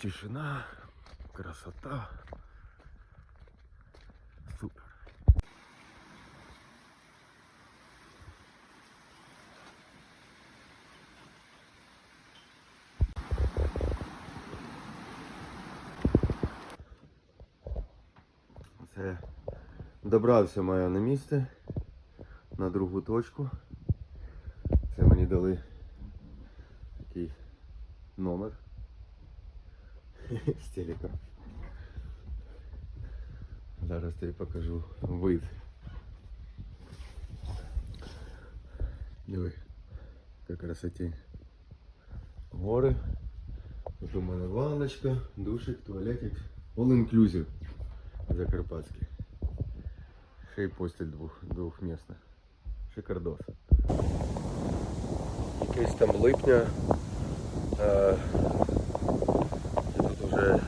Тишина, красота. Супер. Це добрався моя на місце на другу точку. Це мені дали такий номер з телека. Зараз тобі покажу вид. Диви, яка красотень. Гори. Тут у мене ванночка, душик, туалетик. All inclusive. Закарпатський. Ще й постіль двох, двохмісна. Шикардос. Якесь там липня. Вже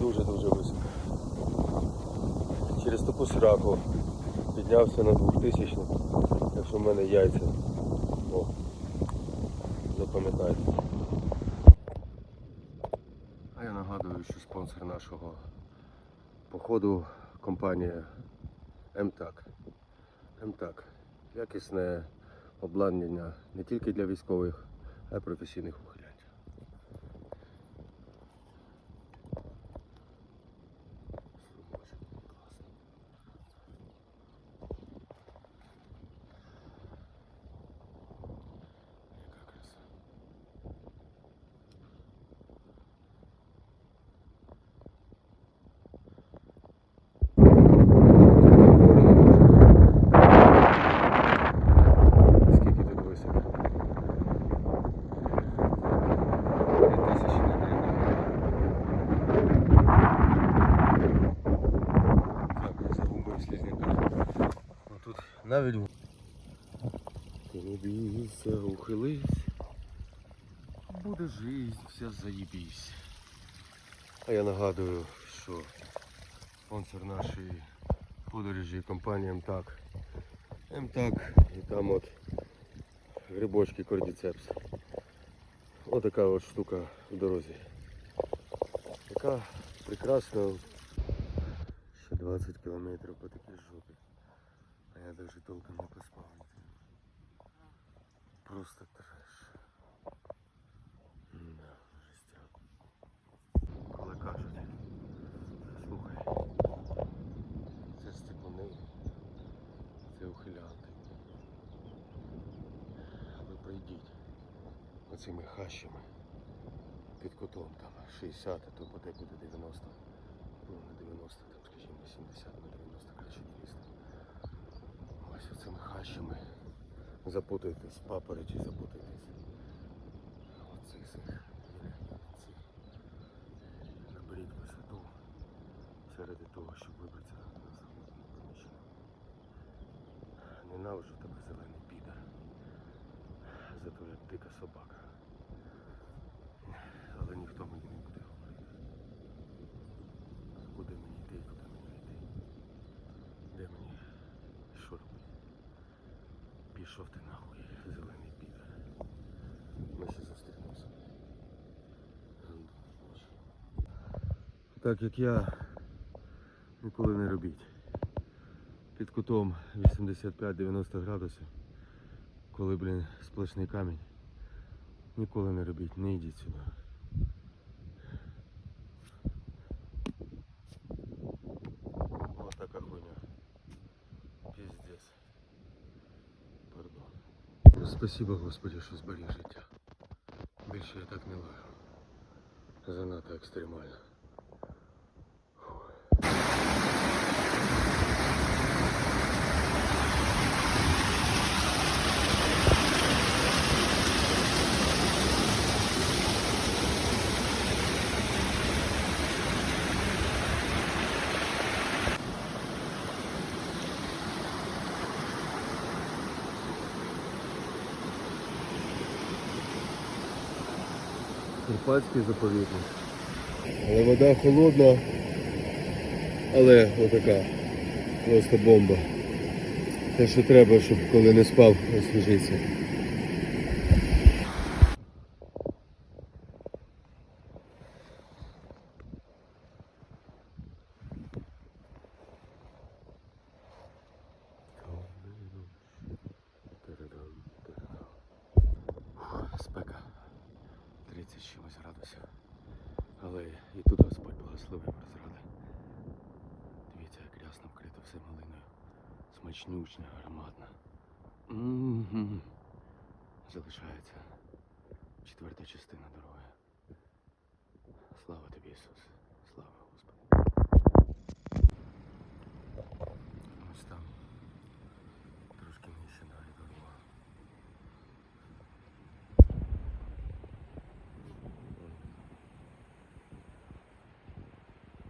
дуже-дуже високо. Через таку сраку піднявся на 2000 так що в мене яйця. О, запам'ятайте. А я нагадую, що спонсор нашого походу компанія МТАК. МТАК. Якісне обладнання не тільки для військових, а й професійних ухилянтів. Струмочок, класно. Яка краса. Скільки тут високо? Три тисячі на Так, загубив слізняка. Ну тут навіть Ти не бійся, ухились. Буде жизнь, вся заїбісь. А я нагадую, що спонсор нашої подорожі компанія МТАК. МТАК і там от грибочки кордіцепс. Отака от штука в дорозі. Яка прекрасна. Ще 20 кілометрів по такій я навіть толком не поспав. Просто треш. Да, жестяк. Коли кажуть, слухай, це степани, це ухилянти. Ви пройдіть оцими хащами під кутом там 60, а то подекуди 90. Ну не 90, там скажімо 70, на 90 краще 200. Ось оцими хащами запутайтесь, папороті, запутайтесь. Оцих цих. Наберіть висоту серед того, щоб вибратися на заходне приміщення. Ненавиджу тебе зелений підер. Зато я дика собака. Але ніхто мені не буде говорити. Куди мені йти, і куди мені не йти. Де мені і що робити. Пішов ти нахуй, зелений підер. Ми ще зустрінемося. Так як я ніколи не робіть. Під кутом 85-90 градусів, коли, блін, сплошний камінь. Ніколи не робіть, не йдіть сюди. Спасибо, Господи, що зберіг життя. Більше я так не лажу. Занадто екстремально. Карпатський заповідник. Але вода холодна, але отака просто бомба. Те, що треба, щоб коли не спав, освіжитися. спека 30 з чимось градусів. Але і тут Господь благословив розради. Дивіться, як рясно вкрито все малиною. Смачнючне, ароматно. М-м-м. Залишається четверта частина дороги. Слава тобі, Ісус. Слава Господи. Ось там. Трошки нижче далі дорога.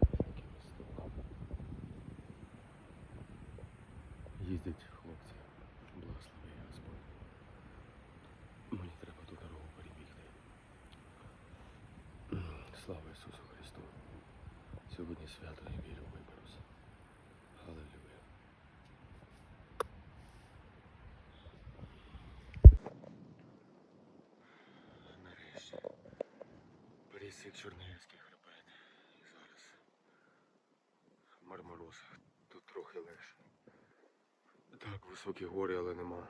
Такий високо. Їздять хлопці. Благослови Господь. Мені треба ту дорогу перебігти. Слава Ісусу Христу. Сьогодні свято і вірю виберусь. Аллилуйя. Нарешті. Пересік Чорнігівський хребет. І зараз Мармороз. Тут трохи легше. Так, високі гори, але нема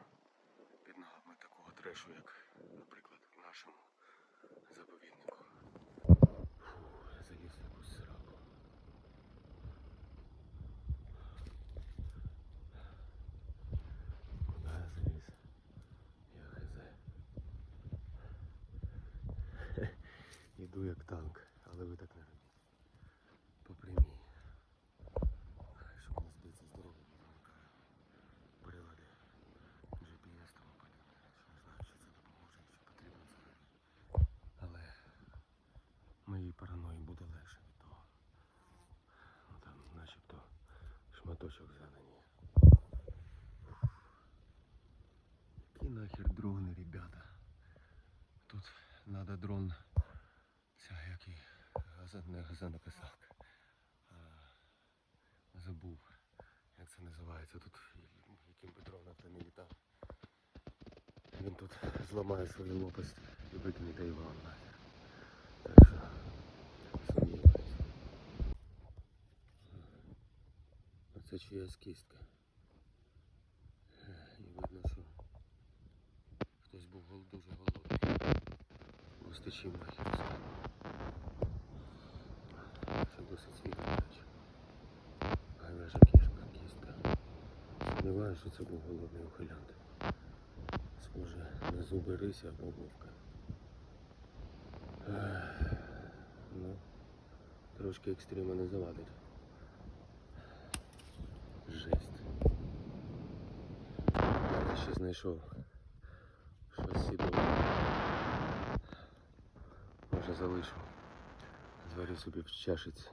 під ногами такого трешу, як, наприклад, в нашому заповіднику. Фу, я заліз в якусь сраку. Куди я заліз? Я хз. Іду як танк, але ви так не робіть. По прямій. Щоб не збитися з дороги, прилади GPS тому подібне. Не знаю, чи це допоможе, чи потрібно взагалі. Але моїй параної буде легше від того. Ну там начебто шматочок зелені. Які нахер дрони, ребята. Тут надо дрон. Не газонокосалка. Забув, як це називається. Тут яким дроном не літав. Він тут зламає свою лопасть і викине та нахер. Так що сумніваюся. Оце чиясь кістка. І видно, що хтось був дуже голодний. Нахер все. Це досить світло, до речі. Говяжа кішка, кістка. Сумніваюся, що це був голодний ухилянт. Схоже на зуби рися або вовка. Ну, трошки екстрима не завадить. Жесть. Я ще знайшов щось сідове. Може залишу. Зварю собі в чашиці.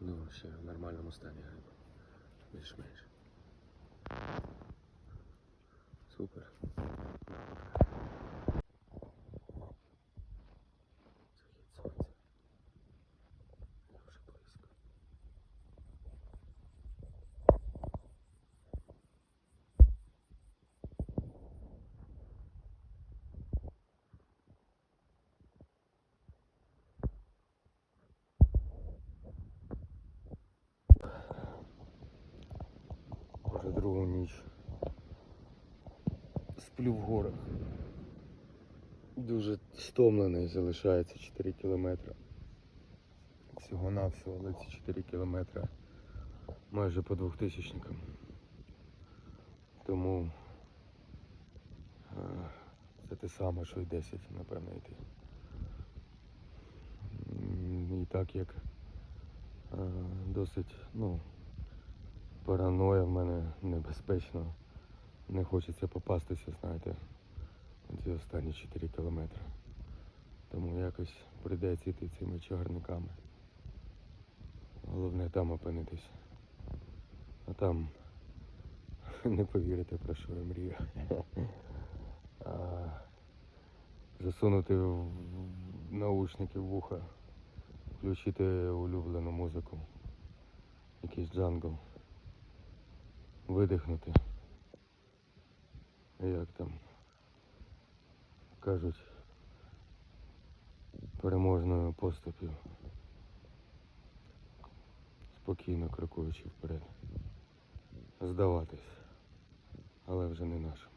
Ну, ще в нормальному стані гриба. Більш-менш. Супер. Захід сонця. Я вже близько. Вже другу ніч. Сплю в горах. Дуже стомлений залишається 4 кілометри. Всього навсього, але ці 4 кілометри майже по двохтисячникам. Тому е, це те саме, що й 10, напевно, йти. І так як е, досить, ну, параноя в мене небезпечно. Не хочеться попастися, знаєте, ці останні 4 кілометри. Тому якось прийдеться йти цими чагарниками. Головне там опинитись. А там не повірите про що я мрію. А, засунути в наушники в вуха, включити улюблену музику, якийсь джангл, видихнути як там кажуть, переможною поступів, спокійно крокуючи вперед. Здаватись, але вже не нашим.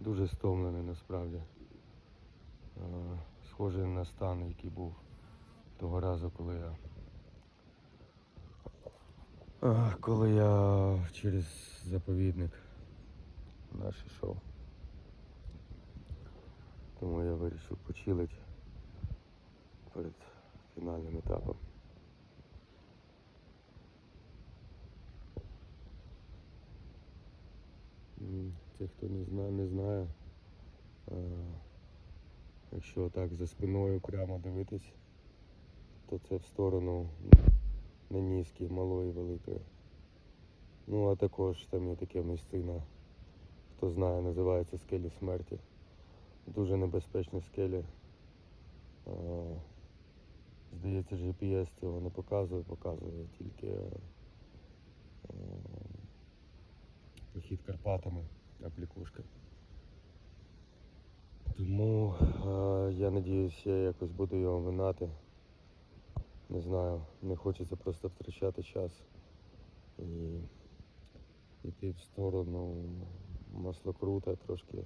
Дуже стомлений насправді. Е, схожий на стан, який був того разу, коли я... Коли я через заповідник наш йшов. Тому я вирішив почилити перед фінальним етапом. Це хто не знає, не знає. Якщо так за спиною прямо дивитись, то це в сторону Нанізки, малої, великої. Ну а також там є таке місцина, хто знає, називається скелі смерті. Дуже небезпечні скелі. Здається, GPS цього не показує, показує тільки е, похід Карпатами аплікушка. Тому е, я надіюсь, я якось буду його минати. Не знаю, не хочеться просто втрачати час і йти в сторону маслокрута трошки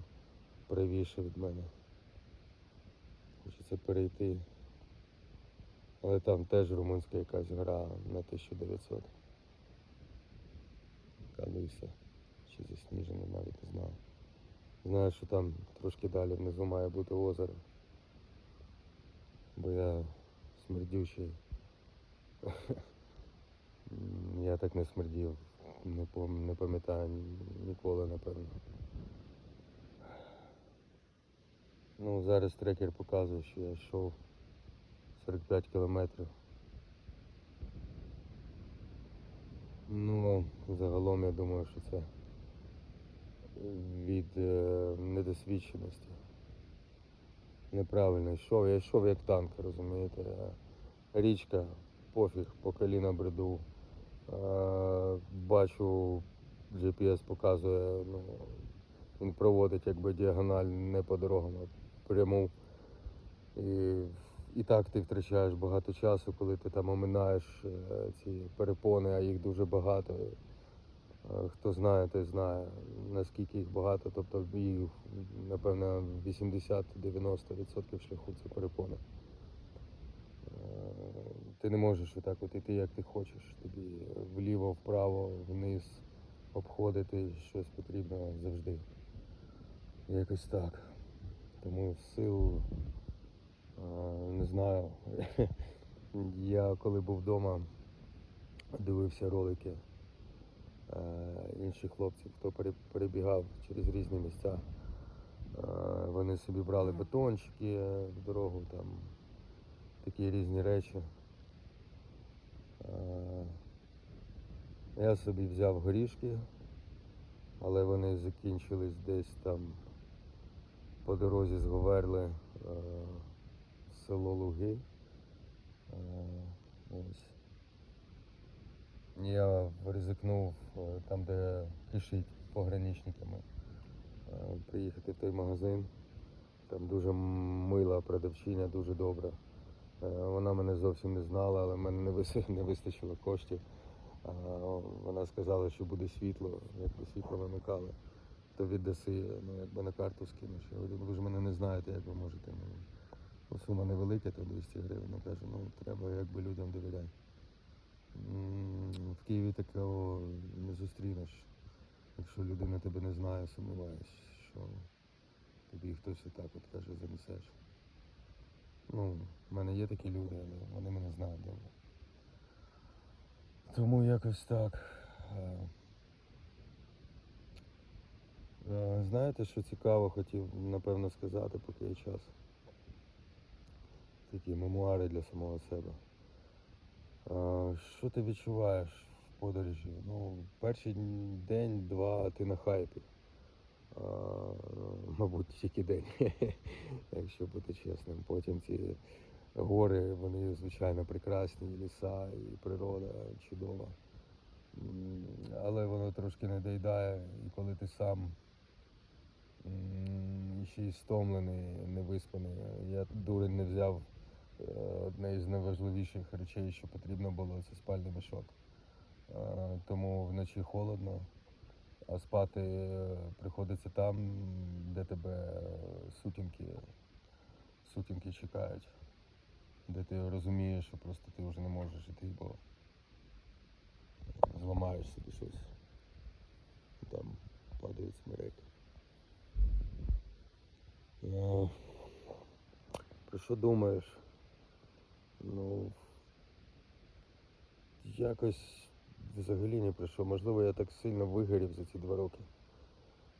правіше від мене. Хочеться перейти. Але там теж румунська якась гра на 1900. Яка лиса. Чи засніжена, навіть не знаю. Знаю, що там трошки далі внизу має бути озеро. Бо я смердючий. Я так не смердів. Не, пам'ятаю ніколи, напевно. Ну, зараз трекер показує, що я йшов 45 кілометрів. Ну, загалом я думаю, що це від е, недосвідченості. Неправильно йшов. Я йшов як танк, розумієте. Річка, пофіг, по коліна бреду. Е, Бачу, GPS показує, ну, він проводить якби діагональ не по дорогам, а пряму. І, і так ти втрачаєш багато часу, коли ти там оминаєш е, ці перепони, а їх дуже багато. Е, Хто знає, той знає, наскільки їх багато. Тобто їх, напевно, 80-90% шляху це перепони. Ти не можеш отак от іти, як ти хочеш. Тобі вліво, вправо, вниз обходити щось потрібно завжди. Якось так. Тому сил не знаю. Я коли був вдома, дивився ролики е, інших хлопців, хто перебігав через різні місця. Е, Вони собі брали бетончики в дорогу, там такі різні речі. Е, Я собі взяв горішки, але вони закінчились десь там по дорозі з Говерли е, село Луги. Е, Ось. Я ризикнув там, де кишить пограничниками, приїхати в той магазин. Там дуже мила продавчиня, дуже добра. Е, Вона мене зовсім не знала, але в мене не вис- не вистачило коштів. Вона сказала, що буде світло, якби світло вимикали, то віддаси, ну якби на карту скинеш. Я говорю, ви ж мене не знаєте, як ви можете. Ну, сума невелика, то 200 гривень. Я кажу, ну треба якби людям довіряти. В Києві такого не зустрінеш. Якщо людина тебе не знає, сумніваюсь, що тобі хтось отак от каже, занесеш. Ну, в мене є такі люди, але вони мене знають добре. Тому якось так. Е, е, Знаєте, що цікаво хотів, напевно, сказати, поки є час. Такі мемуари для самого себе. Е, Що ти відчуваєш в подорожі? Ну, перший день, два ти на хайпі. Мабуть, тільки день, якщо бути чесним. Потім ці гори, вони звичайно прекрасні, ліса, і природа чудова. Але воно трошки не доїдає, і коли ти сам ще й стомлений, невиспаний. Я дурень не взяв е, одне із найважливіших речей, що потрібно було, це спальний мішок. Е, Тому вночі холодно. А спати е, приходиться там, де тебе сутінки, сутінки чекають, де ти розумієш, що просто ти вже не можеш іти, бо зламаєш собі щось. Там падають смереки. Е, Про що думаєш? Ну, якось взагалі про що. Можливо, я так сильно вигорів за ці два роки.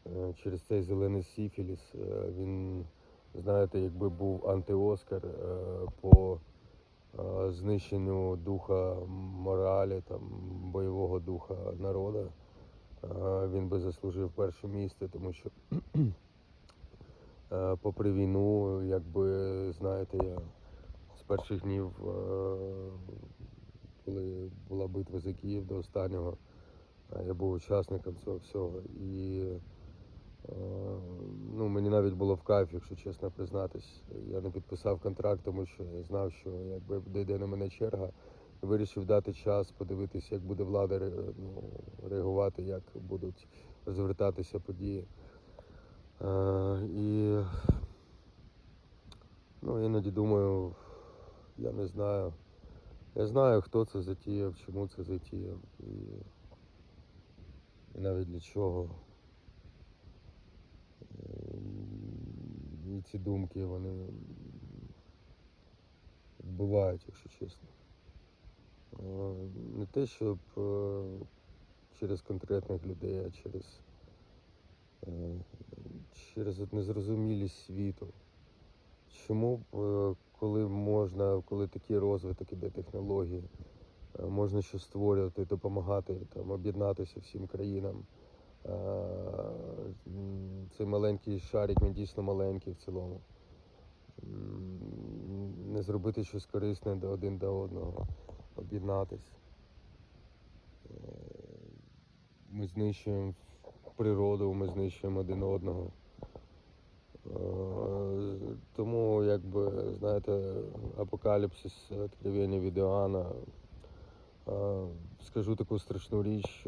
Е, Через цей зелений сіфіліс. Е, Він, знаєте, якби був антиоскар е, по знищенню духа моралі, там, бойового духа народу. Він би заслужив перше місце, тому що попри війну, якби знаєте, я з перших днів, коли була битва за Київ до останнього, я був учасником цього всього. І е, ну, мені навіть було в кайф, якщо чесно признатись. Я не підписав контракт, тому що я знав, що якби дійде на мене черга, вирішив дати час, подивитися, як буде влада ну, реагувати, як будуть розвертатися події. Е, і ну, іноді думаю, я не знаю. Я знаю, хто це затіяв, чому це затіяв і, і навіть для чого. Ем, І ці думки, вони вбивають, якщо чесно. Е, Не те, щоб е, через конкретних людей, а через, е, через незрозумілість світу. Чому б, коли можна, коли такий розвиток іде технології, е, можна щось створювати, допомагати, там, об'єднатися всім країнам. Е, Цей маленький шарик, він дійсно маленький в цілому. Не зробити щось корисне до один до одного, об'єднатись. Е, Ми знищуємо природу, ми знищуємо один одного. Е, Тому, якби, знаєте, апокаліпсис, откровення від Іоанна. Е, Скажу таку страшну річ,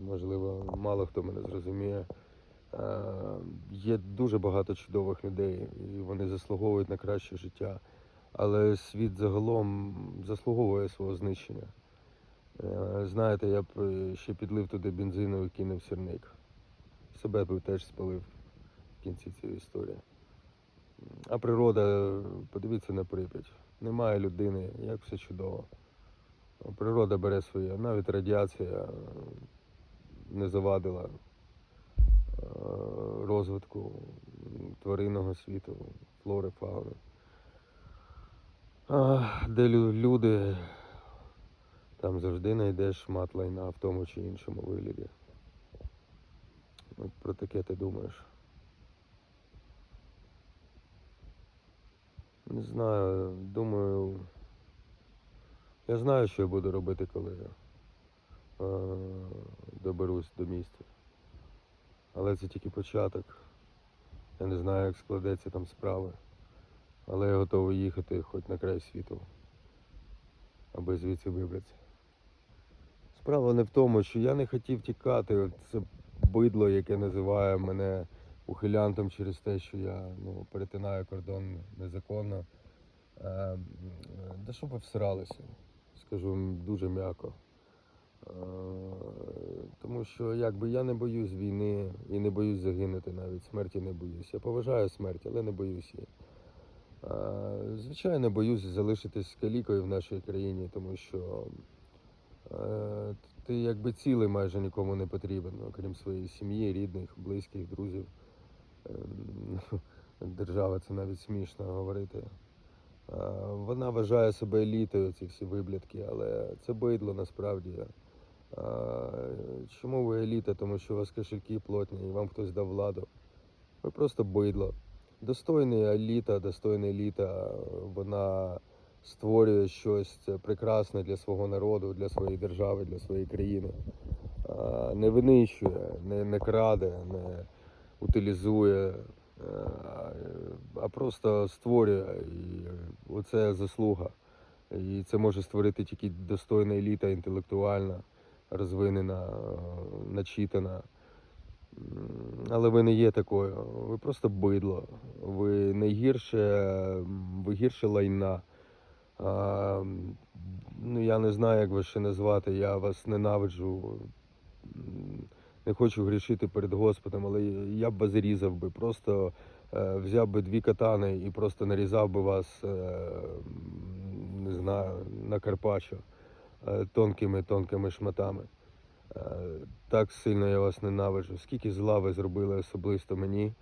можливо, мало хто мене зрозуміє. Е, Є дуже багато чудових людей, і вони заслуговують на краще життя. Але світ загалом заслуговує свого знищення. Е, Знаєте, я б е, ще підлив туди бензину і кинув сірник. Себе б теж спалив кінці цієї історії. А природа, подивіться на Прип'ять. Немає людини, як все чудово. Природа бере своє, навіть радіація е, не завадила е, розвитку тваринного світу, флори, фауни. Де люди, там завжди знайдеш шмат лайна в тому чи іншому вигляді. Про таке ти думаєш. Не знаю, думаю. Я знаю, що я буду робити, коли е, доберусь до місця. Але це тільки початок. Я не знаю, як складеться там справи. Але я готовий їхати хоч на край світу, аби звідси вибратися. Справа не в тому, що я не хотів тікати. Це бидло, яке називає мене ухилянтом через те, що я ну, перетинаю кордон незаконно. Е, да щоб ви всралися, скажу дуже м'яко. Е, тому що якби я не боюсь війни і не боюсь загинути навіть, смерті не боюсь. Я поважаю смерть, але не боюсь її. Е, Звичайно, боюсь залишитись калікою в нашій країні, тому що е, ти якби цілий майже нікому не потрібен, окрім своєї сім'ї, рідних, близьких, друзів. Ем, Держава це навіть смішно говорити. Е, Вона вважає себе елітою, ці всі виблядки, але це бидло насправді. Е, Чому ви еліта? Тому що у вас кошельки плотні і вам хтось дав владу. Ви просто бидло. Достойна еліта, достойна еліта, вона створює щось прекрасне для свого народу, для своєї держави, для своєї країни. Е, Не винищує, не, не краде, не утилізує, е, а просто створює. І оце заслуга. І це може створити тільки достойна еліта, інтелектуальна, розвинена, начитана. Але ви не є такою. Ви просто бидло. Ви не гірше, м, ви гірше лайна. А, ну, я не знаю, як вас ще назвати. Я вас ненавиджу. Не хочу грішити перед Господом, але я б вас різав би. Просто е, взяв би дві катани і просто нарізав би вас, е, не знаю, на карпаччо е, тонкими тонкими шматами. Е, Так сильно я вас ненавиджу. Скільки зла ви зробили особисто мені,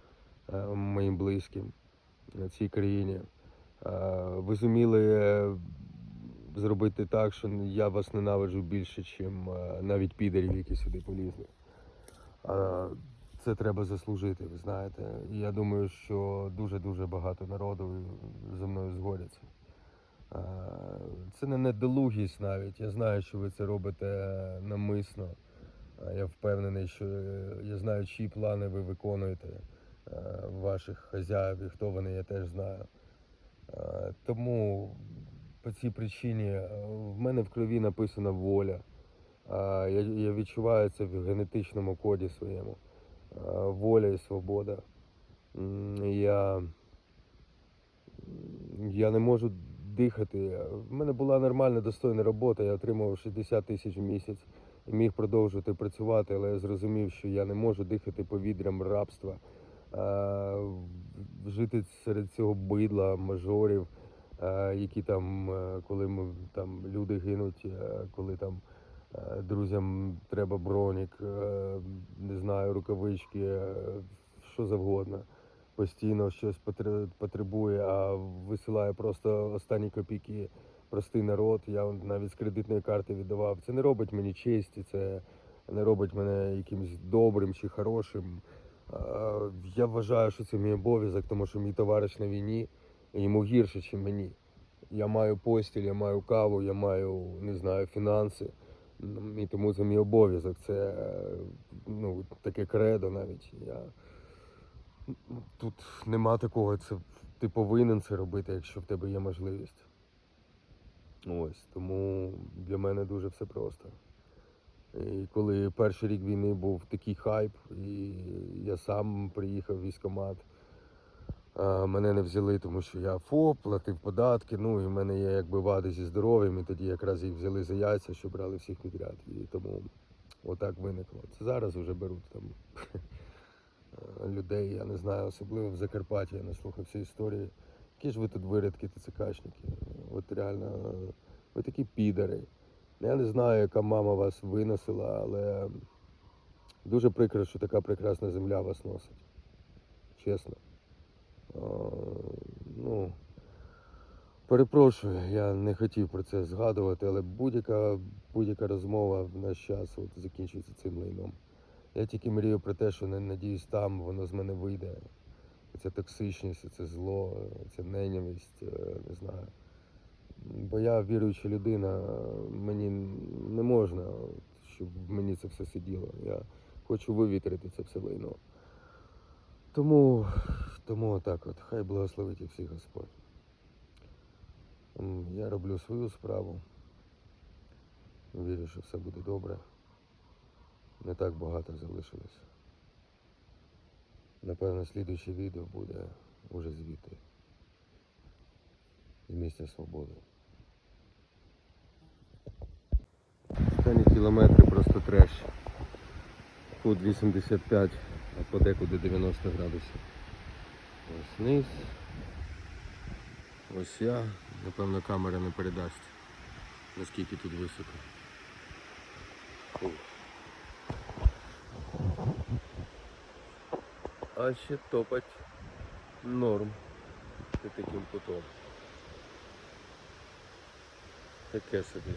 е, моїм близьким на цій країні. Е, Ви зуміли е, зробити так, що я вас ненавиджу більше, ніж навіть підерів, які сюди полізли. Це треба заслужити, ви знаєте. Я думаю, що дуже-дуже багато народу зі мною згодяться. Це не недолугість навіть. Я знаю, що ви це робите намисно. Я впевнений, що я знаю, чиї плани ви виконуєте ваших хазяїв і хто вони, я теж знаю. Тому по цій причині в мене в крові написана воля. Я, я відчуваю це в генетичному коді своєму. Воля і свобода. Я, я не можу дихати. В мене була нормальна достойна робота, я отримував 60 тисяч в місяць і міг продовжувати працювати, але я зрозумів, що я не можу дихати повітрям рабства, жити серед цього бидла, мажорів, які там, е, коли ми там люди гинуть, е, коли там друзям треба бронік, е, не знаю, рукавички, е, що завгодно. Постійно щось потребує, а висилає просто останні копійки простий народ. Я навіть з кредитної карти віддавав. Це не робить мені честі, це не робить мене якимось добрим чи хорошим. Я вважаю, що це мій обов'язок, тому що мій товариш на війні, йому гірше, ніж мені. Я маю постіль, я маю каву, я маю, не знаю, фінанси. І тому це мій обов'язок. Це е, ну, таке кредо навіть. Я... Тут нема такого, це ти повинен це робити, якщо в тебе є можливість. Ось, тому для мене дуже все просто. І коли перший рік війни був такий хайп, і я сам приїхав в військкомат, а, мене не взяли, тому що я ФОП, платив податки, ну і в мене є якби вади зі здоров'ям, і тоді якраз їх взяли за яйця, що брали всіх підряд. І тому отак виникло. Це зараз вже беруть там е, людей, я не знаю, особливо в Закарпатті, я наслухався історії. Які ж ви тут виродки, ТЦКшники? От реально, е, ви такі підари. Я не знаю, яка мама вас виносила, але дуже прикро, що така прекрасна земля вас носить. Чесно. Е, Ну, перепрошую, я не хотів про це згадувати, але будь-яка будь-яка розмова в наш час от закінчується цим лайном. Я тільки мрію про те, що не надіюсь там, воно з мене вийде. Ця токсичність, це зло, ця ненависть, е, не знаю. Бо я віруюча людина, мені не можна, щоб мені це все сиділо. Я хочу вивітрити це все лайно. Тому, тому отак от, хай благословить їх всіх Господь. Я роблю свою справу. Вірю, що все буде добре. Не так багато залишилось. Напевно, слідуюче відео буде уже звідти. З місця свободи. Останні кілометри просто треш. Тут 85, а подекуди 90 градусів. Ось низ. Ось я. Напевно, камера не передасть, наскільки тут високо. А ще топать норм під таким кутом. Таке собі.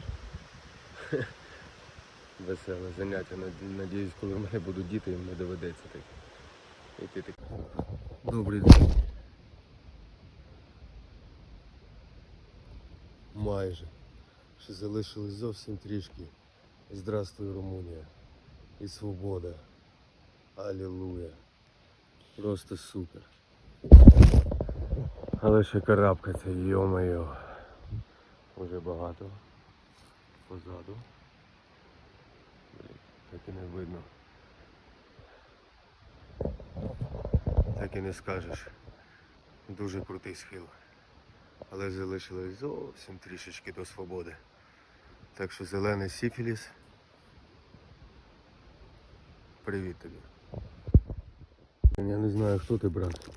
Веселе заняття. Надіюсь, коли в мене будуть діти, їм не доведеться так. Іти так. Добрий день. Майже. Ще залишилось зовсім трішки. Здравствуй, Румунія. І свобода. Алілуя. Просто супер. Але ще карабкаться, йо-моє. Уже багато. Позаду. Так і не видно. так і не скажеш. Дуже крутий схил. Але залишилось зовсім трішечки до свободи. Так що зелений сіфіліс. Привіт тобі. Я не знаю, хто ти, брат.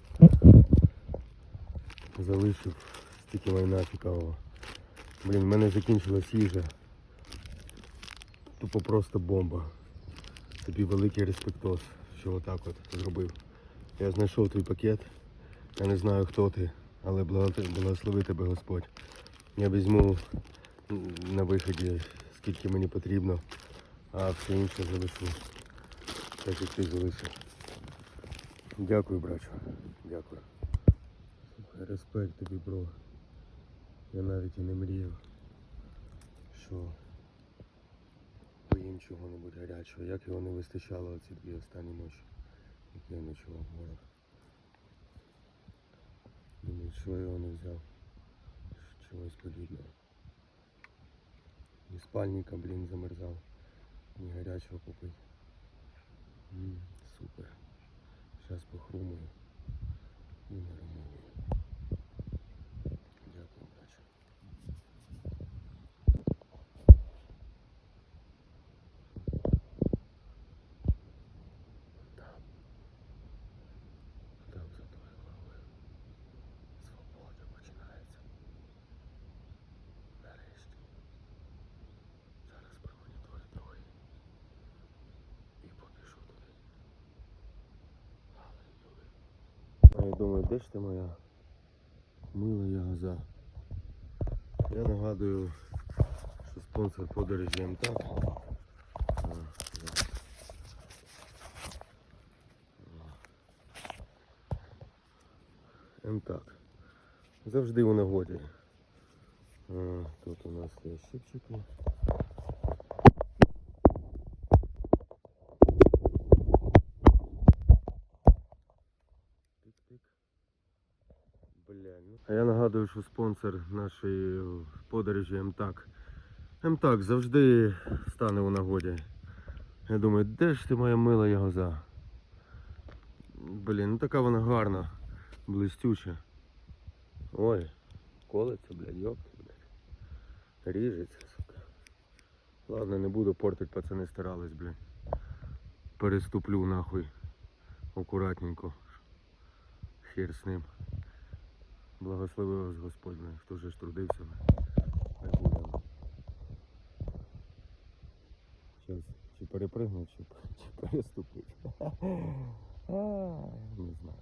Залишив стільки майна цікавого. Блін, в мене закінчилась їжа. Тупо просто бомба. Тобі великий респектос, що отак от зробив. Я знайшов твій пакет. Я не знаю хто ти, але благослови тебе Господь. Я візьму на виході скільки мені потрібно, а все інше залишу. Так як ти залишив. Дякую, брачу. Дякую. Респект тобі, бро. Я навіть і не мріяв, що поїм чого-небудь гарячого. Як його не вистачало оці дві останні ночі, які я ночував в горах. Думаю, я його не взяв. Чогось подібного. Ні спальника, блін, замерзав. Ні гарячого попити. М, супер. Зараз похрумую і наремонюю. Дякую, брачу. Там. Там за тою головою. Свобода починається. Нарешті. Зараз промоніторю трохи. І побіжу туди. Аллилуйя. А я думаю, де ж ти моя мила ягоза? Я нагадую, що спонсор подорожі МТАК. МТАК. Завжди у нагоді. Тут у нас є щипчики. А я нагадую, що спонсор нашої подорожі МТАК. МТАК завжди стане у нагоді. Я думаю, де ж ти моя мила ягоза? Блін, ну така вона гарна, блистюча. Ой, колеться, блядь, йопта, блядь. Ріжеться, сука. Ладно, не буду портить, пацани старались, блядь. Переступлю нахуй. Акуратненько. Хер з ним. Благослови вас Господь, хто же ж трудився, не буде. Зараз чи перепригнув, чи, чи. Не знаю.